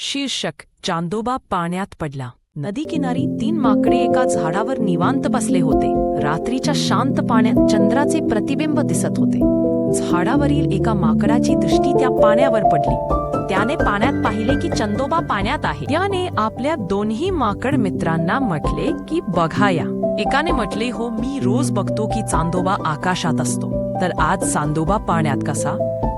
शीर्षक चांदोबा पाण्यात पडला. नदी किनारी तीन माकडे एका झाडावर निवांत बसले होते. रात्रीच्या शांत पाण्यात चंद्राचे प्रतिबिंब दिसत होते. झाडावरील एका माकडाची दृष्टी त्या पाण्यावर पडली. त्याने पाण्यात पाहिले की चंदोबा पाण्यात आहे. त्याने आपल्या दोन्ही माकड मित्रांना म्हटले की बघा या. एकाने म्हटले हो मी रोज बघतो की चांदोबा आकाशात असतो. तर आज चांदोबा पाण्यात कसा?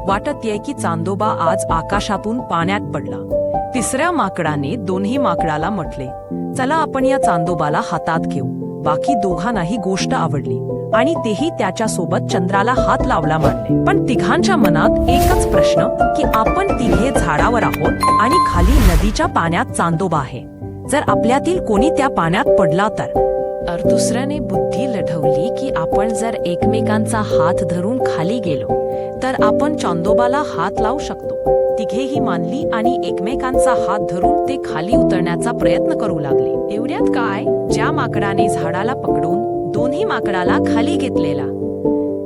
वाटत आहे की चांदोबा आज आकाशातून पाण्यात पडला. तिसऱ्या माकडाने दोन्ही माकडाला म्हटले चला आपण या चांदोबाला हातात घेऊ. बाकी दोघांनाही गोष्ट आवडली आणि तेही त्याच्यासोबत चंद्राला हात लावला मानले पण तिघांच्या मनात एकच प्रश्न की आपण तिघे झाडावर आहोत आणि खाली नदीच्या पाण्यात चांदोबा आहे. जर आपल्यातील कोणी त्या पाण्यात पडला तर? तर दुसऱ्याने बुद्धी लढवली की आपण जर एकमेकांचा हात धरून खाली गेलो तर आपण चांदोबाला हात लावू शकतो. तिघेही मानली आणि एकमेकांचा हात धरून ते खाली उतरण्याचा प्रयत्न करू लागले. एवढ्यात काय? ज्या माकडाने झाडाला पकडून दोन्ही माकडाला खाली घेतलेला.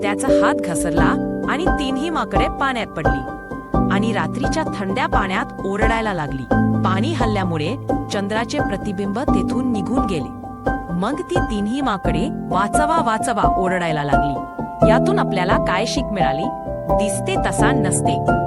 त्याचा हात घसरला आणि तीनही माकडे पाण्यात पडली. आणि रात्रीच्या थंड्या पाण्यात ओरडायला लागली. पाणी हल्ल्यामुळे चंद्राचे प्रतिबिंब तेथून निघून गेले. मग ती तिन्ही माकडे वाचवा वाचवा ओरडायला लागली. यातून आपल्याला काय शिक मिळाली? दिसते तसा नसते.